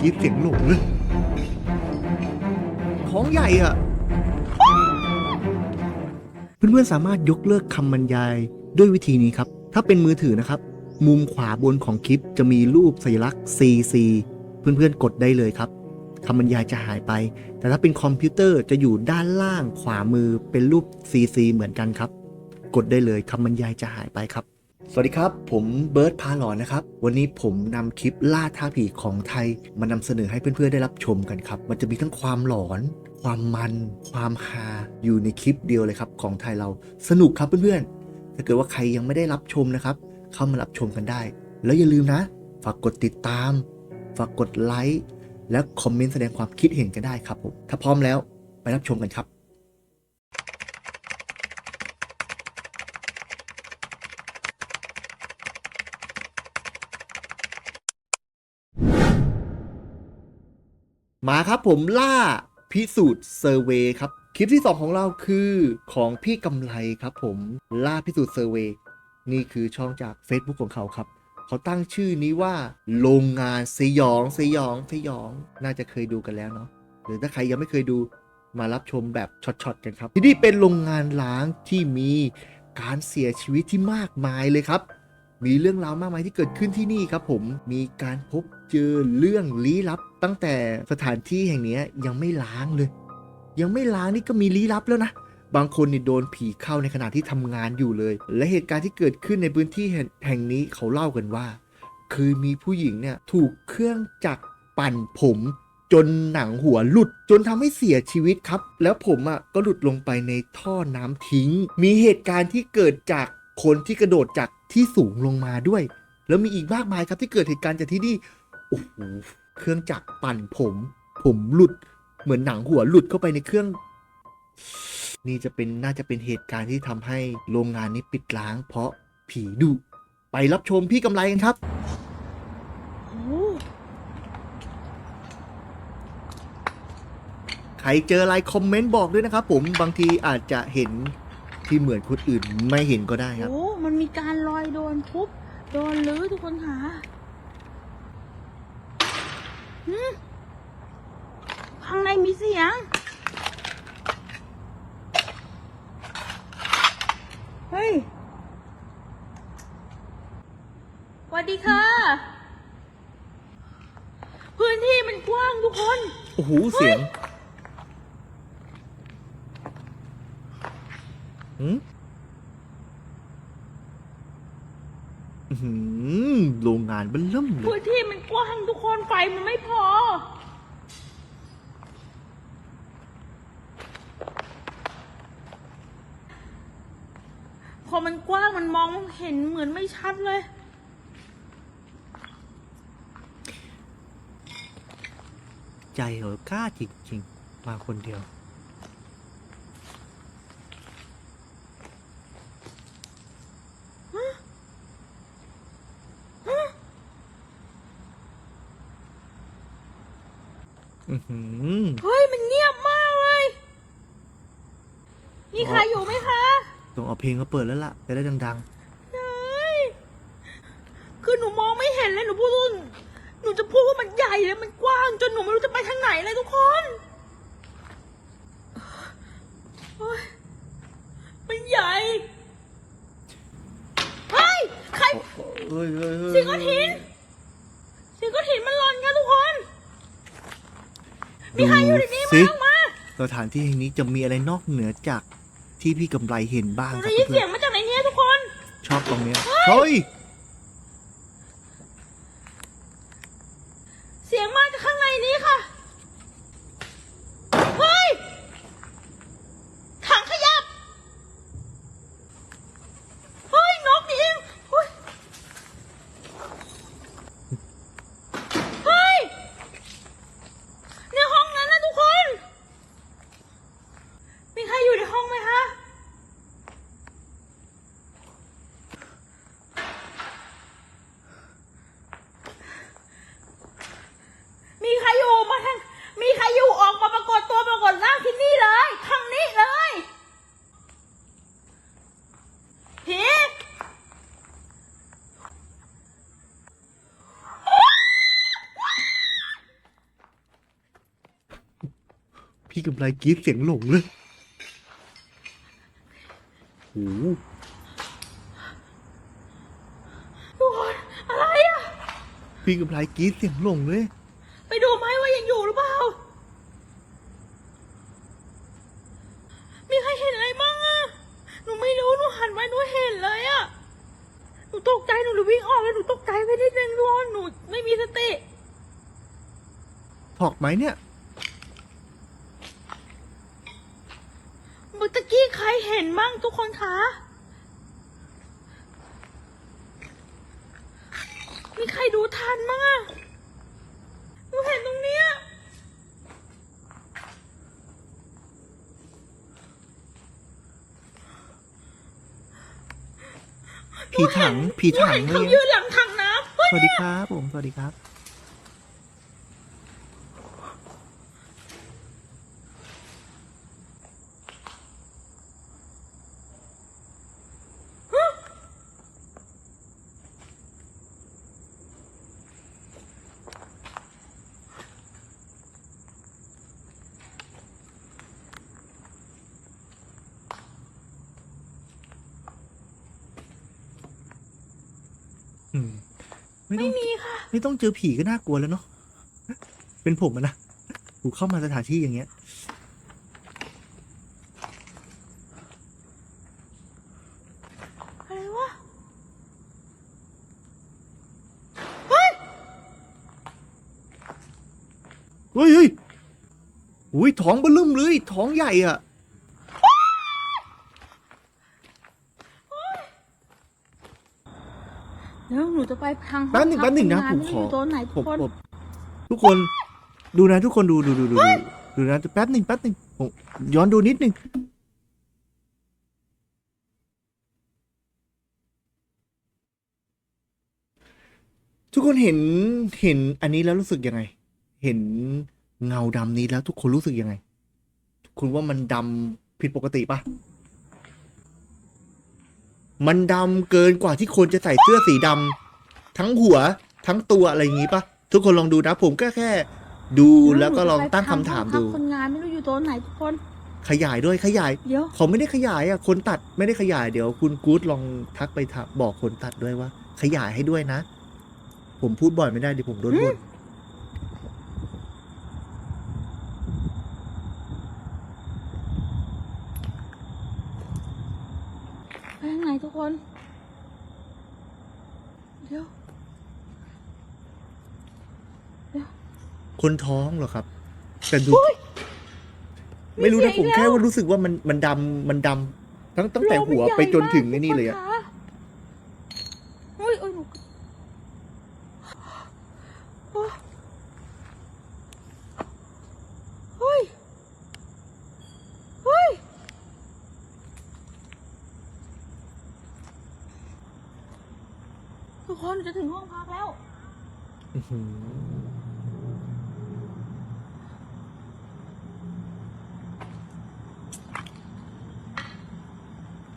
กรีดเสียงหลงเลยของใหญ่อะเพื่อนๆสามารถยกเลิกคำบรรยายด้วยวิธีนี้ครับ ถ้าเป็นมือถือนะครับ มุมขวาบนของคลิปจะมีรูปสัญลักษณ์ CC เพื่อนๆกดได้เลยครับคำบรรยายจะหายไป แต่ถ้าเป็นคอมพิวเตอร์จะอยู่ด้านล่างขวามือเป็นรูป CC เหมือนกันครับ กดได้เลยคำบรรยายจะหายไปครับ สวัสดีครับ ผมเบิร์ตพาหลอนนะครับ วันนี้ผมนำคลิปล่าท้าผีของไทย มานำเสนอให้เพื่อนๆได้รับชมกันครับ มันจะมีทั้งความหลอน ความมัน ความฮาอยู่ในคลิปเดียวเลยครับ ของไทยเราสนุกครับเพื่อนๆ ถ้าเกิดว่าใครยังไม่ได้รับชมนะครับ เข้ามารับชมกันได้ แล้วอย่าลืมนะ ฝากกดติดตาม ฝากกดไลค์และคอมเมนต์แสดงความคิดเห็นกันได้ครับผมถ้าพร้อมแล้วไปรับชมกันครับ มาครับผมล่าพิสูจน์เซอร์เวยครับ คลิปที่ 2 ของเราคือของพี่กำไรครับผมล่าพิสูจน์เซอร์เวยนี่คือช่องจาก Facebook ของเขาครับ เขาตั้งชื่อนี้ว่า โรงงานสยองสยองสยอง น่าจะเคยดูกันแล้วเนาะหรือถ้าใครยังไม่เคยดูมารับชมแบบช็อตๆกันครับ ที่นี่เป็นโรงงานล้างที่มีการเสียชีวิตที่มากมายเลยครับ มีเรื่องราวมากมายที่เกิดขึ้นที่นี่ครับผมมีการพบเจอเรื่องลี้ลับ ตั้งแต่สถานที่แห่งนี้ยังไม่ล้างเลย ยังไม่ล้างนี่ก็มีลี้ลับแล้วนะบางคนนี่โดนผีเข้าในขณะที่ทำงานอยู่เลย และเหตุการณ์ที่เกิดขึ้นในพื้นที่แห่งแห่งนี้เขาเล่ากันว่า คือมีผู้หญิงเนี่ยถูกเครื่องจักรปั่นผม จนหนังหัวหลุด จนทำให้เสียชีวิตครับ แล้วผมอะก็หลุดลงไปในท่อน้ำทิ้ง มีเหตุการณ์ที่เกิดจากคนที่กระโดดจาก ที่สูงลงมาด้วย แล้วมีอีกมากมายครับที่เกิดเหตุการณ์จากที่นี่โอ้โหเครื่องจักรปั่นผม ผมหลุดเหมือนหนังหัวหลุดเข้าไปในเครื่อง นี่จะเป็นน่าจะเป็นเหตุการณ์ที่ทำให้โรงงานนี้ปิดล้าง เพราะผีดุไปรับชมพี่กำไรกันครับโอ้ใครเจออะไรคอมเมนต์บอกด้วยนะครับผมบางทีอาจจะเห็น ที่เหมือนคนอื่นไม่เห็นก็ได้ครับโหมันมีการลอยโดนทุบโดนลื้อทุกคนค่ะหืมข้างในมีเสียง เฮ้ยสวัสดีค่ะ พื้นที่มันกว้างทุกคน โอ้โห เสียง หืมอื้อหือโรงงานเบันเริ่มเลพื้ยนที่มันกว้างทุกคนไฟมันไม่พอ พอมันกว้างมันมองเห็นเหมือนไม่ชัดเลย ใจเหอะกล้าจริงๆ มาคนเดียว อือหือเฮ้ยมันเงียบมากเลย มีใครอยู่ไหมคะต้องเอาเพลงมาเปิดแล้วล่ะจะได้ดังเฮ้ยคือหนูมองไม่เห็นเลยหนูพูดว่าหนูจะพูดว่ามันใหญ่เลยมันกว้างจนหนูไม่รู้จะไปทางไหนเลยทุกคนเฮ้ยมันใหญ่ เฮ้ย ใครๆเฮ้ยเฮ้ยเฮ้ย เสียงก้อนหินเสียงก้อนหินมันหล่นกันทุกคน มีใครอยู่ในนี้สิบ้างมาสถานที่แห่งนี้จะมีอะไรนอกเหนือจากที่พี่กำไรเห็นบ้างหนูครัได้บยินเพื่เสีอยงนมาจากไหนเนี่ยทุกคน ๆชอบตรงเนี้ยเฮ้ย เสียงมาจากข้างในนี้ค่ะ เฮ้ย ถังขยับ เฮ้ย นกนี่เองเฮ้ย เฮ้ย ในห้องนั้นนะทุกคน มีใครอยู่ในห้องไหมคะ พี่กำไรกรีดเสียงหลงเลยโอ้โหทุกคนอะไรอะพี่กำไรกรีดเสียงหลงเลย ไปดูไหมว่ายังอยู่หรือเปล่า มีใครเห็นอะไรบ้างอะหนูไม่รู้หนูหันไว้หนูเห็นเลยอะหนูตกใจหนูเลยวิ่งออกเลยหนูตกใจไปนิดนึงทุกคนหนูไม่มีสติถอกไหมเนี่ย เมื่อ ตะกี้ใครเห็นบ้างทุกคนคะ มีใครดูทันมั้งอะหนูเห็นตรงเนี้ยผีถังผีถังหนูเลเห็นเขายยือะนหลังถังน้ำเฮ้ยสวัสดีครับผมสวัสดีครับ อืม ไม่ต้ไม่องมีค่ะ ไม่ต้องเจอผีก็น่ากลัวแล้วเนาะเป็นผมอะนะกูเข้ามาสถานที่อย่างเงี้ย อะไรวะ เฮ้ยเฮ้ยเฮ้ยอุ้ยท้องเบลึ่มเลยท้องใหญ่อะ เดี๋ยวหนูจะไปทางห้องแป๊บหนึ่งพักแป๊บหนึ่งนะคผมไม่ขรู้อยู่โตัวไหนทุผกมคนผมทุกคนดูนะทุกคนดูดูดูดูดูดูนะแป๊บหนึ่งแป๊บหนึ่งผมย้อนดูนิดหนึ่งทุกคนเห็นเห็นอันนี้แล้วรู้สึกยังไง เห็นเงาดำนี้แล้วทุกคนรู้สึกยังไง คุณว่ามันดำผิดปกติปะ มันดำเกินกว่าที่คนจะใส่เสื้อสีดำทั้งหัวทั้งตัวอะไรอย่างงี้ปะทุกคนลองดูนะ ผมก็แค่ ดูแล้วก็ลองตั้งคำถามดูเยวหนูจะไปทงห้องพักคนงานไม่รู้อยู่ตัวไหนทุกคน ขยายด้วยขยายเดี๋ยวเขาไม่ได้ขยายอะคนตัดไม่ได้ขยายเดี๋ยว คุณกู๊ดลองทักไปถามบอกคนตัดด้วยว่า ขยายให้ด้วยนะ ผมพูดบ่อยไม่ได้เดี๋ยวผมโดนบ่น ไปทางไหนทุกคนเดี๋ยว คนท้องเหรอครับ แต่ดู ไม่รู้นะผมแค่ว่ารู้สึกว่ามันมันดำมันดำทั้งตั้งแต่หัวไปจนถึงไอ้นี่เลยอะ เฮ้ยเอ้ยหนูโอ้เฮ้ย เฮ้ย ทุก คนจะถึงห้องพักแล้ว อื้อหือ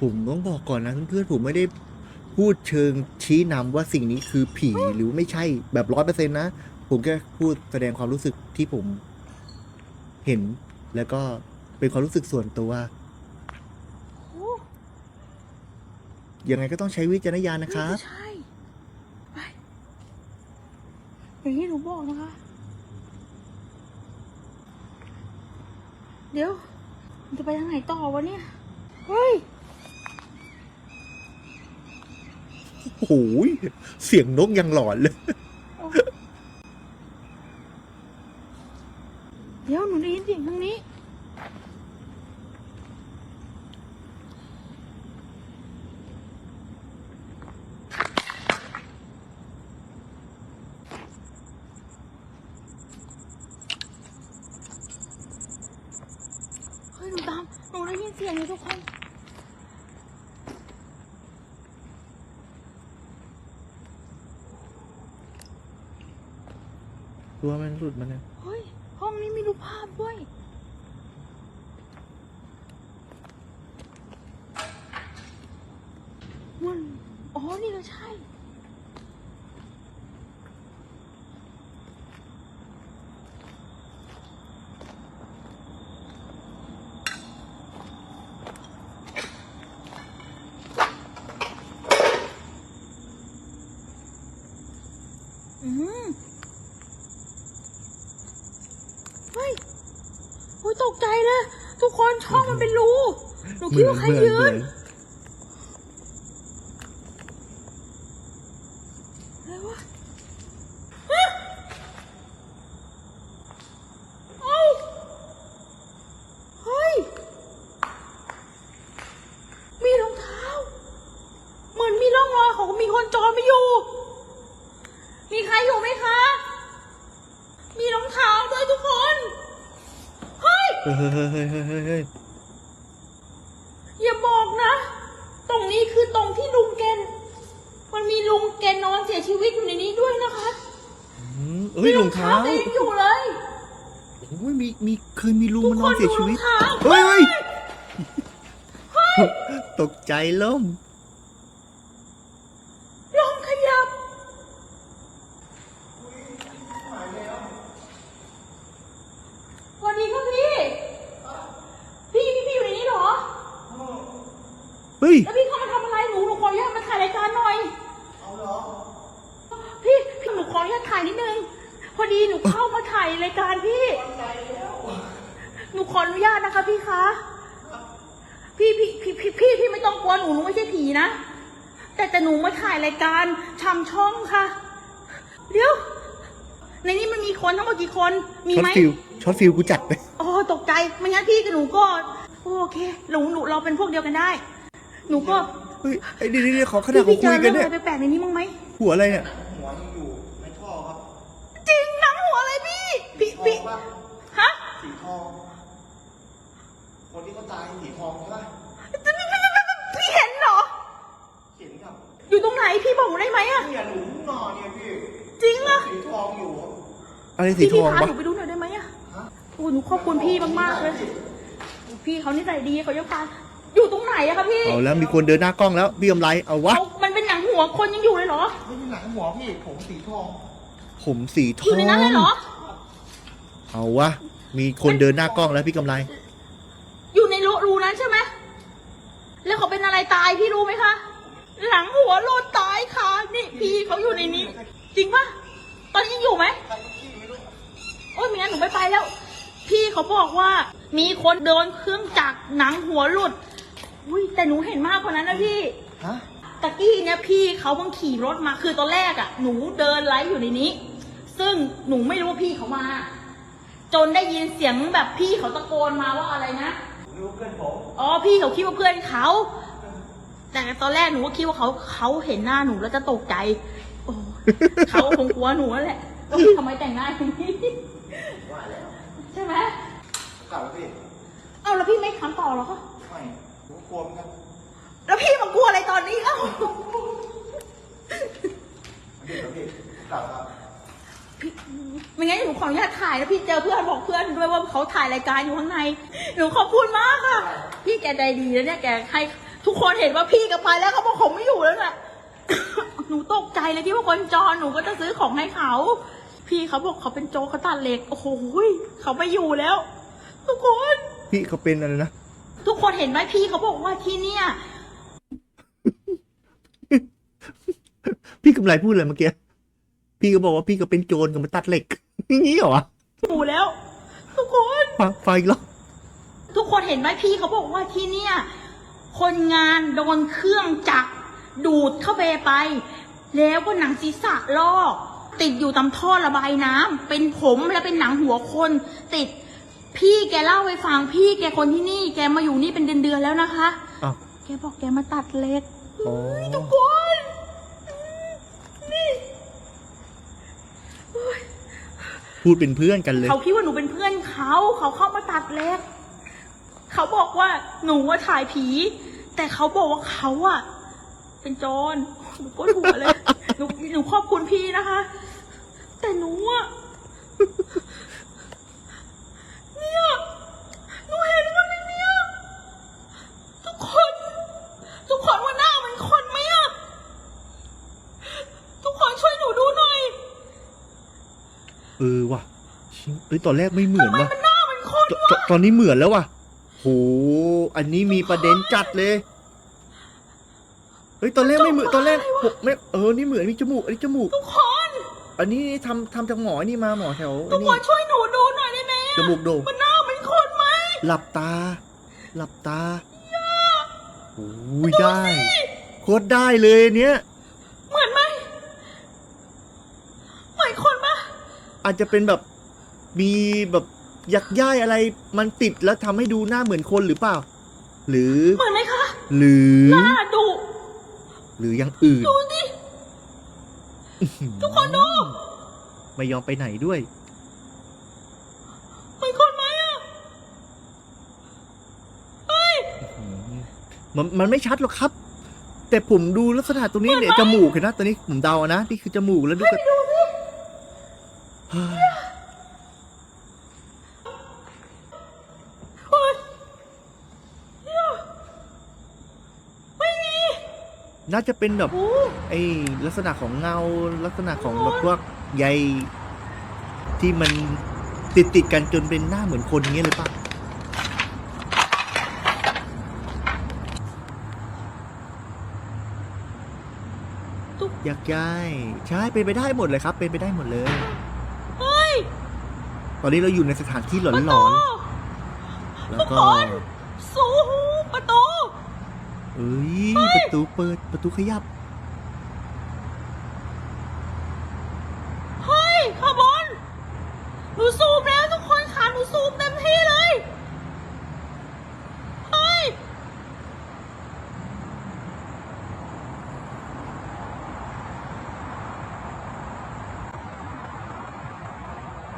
ผมต้องบอกก่อนนะเพื่อนๆผมไม่ได้พูดเชิงชี้นำว่าสิ่งนี้คือผีหรือไม่ใช่แบบร้อยเปอร์เซ็นต์นะ ผมแค่พูดแสดงความรู้สึกที่ผมเห็น แล้วก็เป็นความรู้สึกส่วนตัว โอ้ยังไงก็ต้องใช้วิจารณญาณนะคน่ารับจะใช่ ไป อย่างที่หนูบอกนะคะ เดี๋ยวมันจะไปทางไหนต่อวะเนี่ย เฮ้ย โอ้โหเสียงนกยังหลอนเลย เดี๋ยวหนูได้ยินเสียงทางนี้ เฮ้ย หนูตาม หนูได้ยินเสียงเลยทุกคน ตัวมันหลุดมาเนี่ย เฮ้ย ห้องนี้มีรูปภาพด้วย มัน อ๋อ นี่ก็ใช่ ท อืมเฮ้ยโอ้ย ตกใจเลยทุกคนช่องมันเป็นรู หนูคิดว่าใครเหมือนยืเหมือน น อะไรวะฮะเอ้าเฮ้ย มีรองเท้า เหมือนมีร่องรอยของมีคนจรไม่อยู่ มีใครอยู่ไหมคะ มีรองเท้าด้วยทุกคน เฮ้ย เฮ้ยเฮ้ยเฮ้ยเฮ้ยเฮ้ยเฮ้ย อย่าบอกนะ ตรงนี้คือตรงที่ลุงแกน มันมี ลุงแกนนอนเสียชีวิตอยู่ในนี้ด้วยนะคะอืมเอ้ยรองเท้าแกยังอยู่เลยโอ้ยมีมีเคยมีลุงมานอนเสียชีวิต ทุกคนดูรองเท้า เฮ้ยเฮ้ยตกใจล่ม ลองขยับ สวัสดีครับพี่ พี่พี่พี่อยู่ในนี้เหรอ เฮ้ย แล้วพี่เข้ามาทำอะไรหนูหนูขออนุญาตมาถ่ายรายการหน่อย เอาเหรอ พี่พี่หนูขออนุญาตถ่ายนิดนึง พอดีหนูเข้ามาถ่ายรายการพี่ หนูขออนุญาตนะคะพี่คะพี่พี่พี่พี่พี่พี่ไม่ต้องกลัวหนูหนูไม่ใช่ผีนะ แต่แต่หนูมาถ่ายรายการชำช่องค่ะ เดี๋ยว ในนี้มันมีคนทั้งหมดกี่คน มีช็อไหตมฟิลช็อตฟิลกูจัดเลยอ๋อตกใจไม่งั้นพี่กับหนูก็ โอเคหนูหนูเราเป็นพวกเดียวกันได้ หนูก็เฮ้ยไอ้นี่นี่ขอขนาดพี่เขาพี่เจคุอยกัเรื่นองเนี่ยอะไรแปลกๆในนี้มั้างไหม หัวอะไรเนี่ยหัวยังอยู่ในท่อครับ จริงหนังหัวอะไรพี่ พี่ทอพี่งป่ะฮะสีทอง คนที่เขาตายสีทองใช่ป่ะพี่เห็นเหรอเขียนกับอยู่ตรงไหนพี่บอกหนูได้ไหมอะเนี่ยหลุมนอนเนี่ยพี่จริงอะสีทองอยู่ อะไรสีพี่ทพี่องพาปะหนูไปดูหน่อยได้ไหมอะโอ้หนูขอบคุณพี่มากๆเลยพี่เขานิสัยดีเขายังพาอยู่ตรงไหนอะคะพี่เอาแล้วมีคนเดินหน้ากล้องแล้วพี่กำไรเอาวะเขามันเป็นหนังหัวคนยังอยู่เลยเหรอ ไม่ใช่หนังหัวพี่ผมสีทอง ผมสีทออยู่ในนั้นเลยเหรอ เอาวะ มีคนเดินหน้ากล้องแล้วพี่กำไร อยู่ในรูรูนั้นใช่ไหมแล้วเขาเป็นอะไรตายพี่รู้ไหมคะ หลังหัวโลนตายค่ะนี่พี่เขาอยู่ในนี้ จริงปะตอนนี้ยังอยู่ไหมใครพี่ไม่รู้โอ้ยไม่งั้นหนูไม่ไปแล้ว พี่เขาบอกว่า มีคนโดนเครื่องจักรหนังหัวหลุด อุ้ยแต่หนูเห็นมากกว่านั้นนะพี่ ฮะ ตะกี้เนี่ยพี่เขาเพิ่งขี่รถมาคือตอนแรกอะ่ะ หนูเดินไลฟ์อยู่ในนี้ ซึ่งหนูไม่รู้ว่าพี่เขามา จนได้ยินเสียงแบบพี่เขาตะโกนมาว่าอะไรนะรู้เพื่อนผมอ๋อพี่เขาคิดว่าเพื่อนเขา แต่ตอนแรกหนูก็คิดว่าเขาเขาเห็นหน้าหนูแล้วจะตกใจโอ้เขาคงกลัวหนูนั่นแหละว่าทำไมแต่งหน้าอย่างนี้ว่าแล้วใช่ไหมกลับแล้วพี่เอาแล้วพี่ไม่ทำต่อเหรอคะไม่ผมกลัวเหมือนกันแล้วพี่มากลัวอะไรตอนนี้เอ้า พี่แล้วพี่กลับครับ พี่ไม่งั้นหนูขออนุญาตถ่ายแล้วพี่เจอเพื่อนบอกเพื่อนด้วยว่าเขาถ่ายรายการอยู่ข้างใน หนูขอบคุณมากค่ะ พี่แกใจดีแล้วเนี่ยแกให้ทุกคนเห็นว่าพี่กับไปแล้วเขาบอกผมไม่อยู่แล้วน่ะ หนูตกใจเลยที่ว่าคนจรหนูก็จะซื้อของให้เขา พี่เขาบอกเขาเป็นโจกเขาตัดเหล็กโอ้โหยเขาไม่อยู่แล้ว ทุกคน พี่เขาเป็นอะไรนะ ทุกคนเห็นไหมพี่เขาบอกว่าที่เนี่ย พี่กำไรพูดเลยเมื่อกี้ พี่ก็บอกว่าพี่ก็เป็นโจรกับมาตัดเหล็กอย่างนี้เหรอวะอยู่แล้ว ทุกคน ฟังฟังอีกรอบทุกคนเห็นไหมพี่เขาบอกว่าที่เนี่ย คนงานโดนเครื่องจักรดูดเข้าไปไป แล้วก็หนังศีรษะลอก ติดอยู่ตามท่อระบายน้ำเป็นผมและเป็นหนังหัวคน ติดพี่แกเล่าให้ฟังพี่แกคนที่นี่ แกมาอยู่นี่เป็นเดือนๆแล้วนะคะ อ้าว แกบอกแกมาตัดเล็กอ๋อทุกคนนี่ พูดเป็นเพื่อนกันเลย เขาคิดว่าหนูเป็นเพื่อนเขา เขาเข้ามาตัดเล็บ เขาบอกว่าหนูว่าถ่ายผี แต่เขาบอกว่าเขาอะเป็นโจร หนูปวดหัวเลย หนูหนูขอบคุณพี่นะคะ แต่หนูอะเนี่ยหนูเห็นมันในเนี่ยทุกคน ทุกคนว่าหน้ามันคนไหมอะทุกคนช่วยหนูดูหน่อย เออว่ะชิเอ้ยตอนแรกไม่เหมือนว่ะมันหน้ามันคนตตตอนนี้เหมือนแล้วว่ะโหอันนี้มีประเด็นจัดเลยเฮ้ยตอนแรกไม่เหมือนตอนแรกผมไม่เออนี่เหมือนมีจมูกอันนี้จมูก ทุกคนอันนี้ทำทำจากหมอนี่มาหมอแถวทุกนี่คนช่วยหนูดูหน่อยได้ไหมจมูกโด่งมันหน้าเป็นคนไหมหลับตา หลับตาโอ้ยได้โคตรได้เลยอันเนี้ย เหมือนไหมเหมือนคนปะ อาจจะเป็นแบบมีแบบยักย้ายอะไรมันติดแล้วทำให้ดูหน้าเหมือนคนหรือเปล่า หรือ เหมือนไหมคะหรือ หน้าดุหรืออย่างอื่น ดูดิทุกคนดูไม่ยอมไปไหนด้วย เหมือนคนไหมอะเฮ้ยอืมมันมันไม่ชัดหรอกครับ แต่ผมดูลักษณะตรงนี้เนี่ยจมูกเห็นนะตอนนี้ผมเดาอะนะนี่คือจมูกแล้วดูกันเฮ้ยเฮ้ยเนี่ยไม่มีน่าจะเป็นแบบโอ้ไอ้ลักษณะของเงาลักษณะของแบบพวกใยที่มันติดติดๆกันจนเป็นหน้าเหมือนคนอย่างเงี้ยเลยป่ะตุ๊กอยากย้ายใช่เป็นไปได้หมดเลยครับ เป็นไปได้หมดเลยเฮ้ย ตอนนี้เราอยู่ในสถานที่หลประอตูนๆ แล้วทุกก็คนสูหูประตู เอ้ยเฮ้ย ประตูเปิด ประตูขยับ เฮ้ยขางบอนหนูซูมแล้วทุกคนค่ะหนูซูมเต็มที่เลย เฮ้ย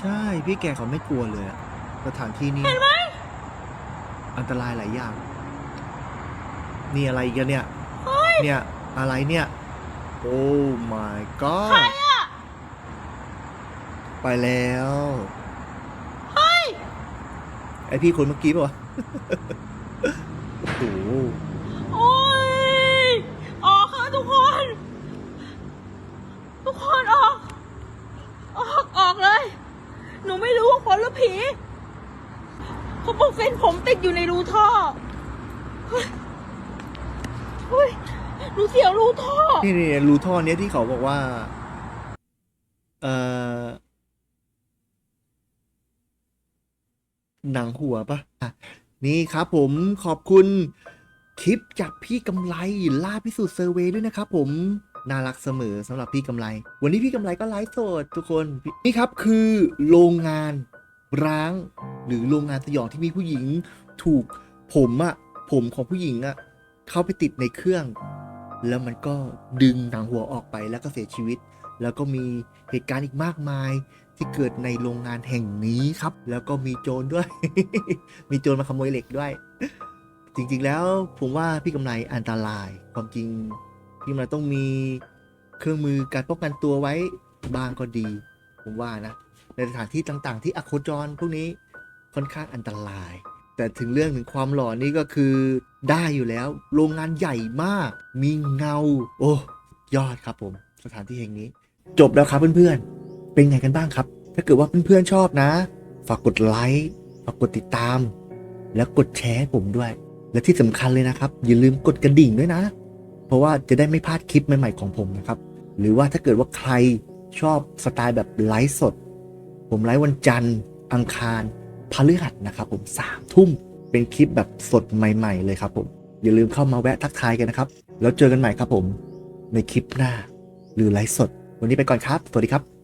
ใช่ พี่แกเขาไม่กลัวเลยอะสถานที่นี้ เห็นไหมอันตรายหลายอย่าง นี่อะไรอีกันเนี่ย เฮ้ยเนี่ย อะไรเนี่ย โอ้ my ใคร god อะไปแล้ว เฮ้ย ไอพี่คนเมื่อกี้ป่ะวะ โอ้โห โอ้ย ออกค่ะทุกคน ทุกคนออก ออก ออกเลย หนูไม่รู้ว่าคนหรือผีเขาบอกเส้นผมติดอยู่ใน รูท่อเฮ้ยเฮ้ยหนูเสียวรูท่อ นี่นี่รูท่อเนี้ยที่เขาบอกว่า เอ่อ หนังหัวปะอะ นี่ครับผมขอบคุณคลิปจากพี่กำไรล่าพิสูจน์เซอร์เวย์ด้วยนะครับผม น่ารักเสมอสำหรับพี่กำไร วันนี้พี่กำไรก็ไลฟ์สดทุกคน นี่ครับคือโรงงานร้างหรือโรงงานสยองที่มีผู้หญิง ถูกผมอะผมของผู้หญิงอะเข้าไปติดในเครื่อง แล้วมันก็ดึงหนังหัวออกไปแล้วก็เสียชีวิต แล้วก็มีเหตุการณ์อีกมากมายที่เกิดในโรงงานแห่งนี้ครับ แล้วก็มีโจรด้วย มีโจรมาขโมยเหล็กด้วย จริงๆแล้วผมว่าพี่กำไรอันตราย ความจริงพี่กำไรต้องมีเครื่องมือการป้องกันตัวไว้บ้างก็ดี ผมว่านะ ในสถานที่ต่างๆ ที่อโคจรพวกนี้ค่อนข้างอันตราย แต่ถึงเรื่องถึงความหล่อนี่ก็คือได้อยู่แล้ว โรงงานใหญ่มาก มีเงา โอ้ยอดครับผมสถานที่แห่งนี้ จบแล้วครับเพื่อนๆ เป็นไงกันบ้างครับ ถ้าเกิดว่าเพื่อนๆชอบนะ ฝากกดไลค์ฝากกดติดตาม แล้วกดแชร์ผมด้วย และที่สำคัญเลยนะครับ อย่าลืมกดกระดิ่งด้วยนะ เพราะว่าจะได้ไม่พลาดคลิปใหม่ๆของผมนะครับ หรือว่าถ้าเกิดว่าใครชอบสไตล์แบบไลฟ์สด ผมไลฟ์วันจันทร์อังคาร พฤหัสนะครับผมสามทุ่มเป็นคลิปแบบสดใหม่ ๆ เลยครับผมอย่าลืมเข้ามาแวะทักทายกันนะครับ แล้วเจอกันใหม่ครับผม ในคลิปหน้า หรือไลฟ์สด วันนี้ไปก่อนครับ สวัสดีครับ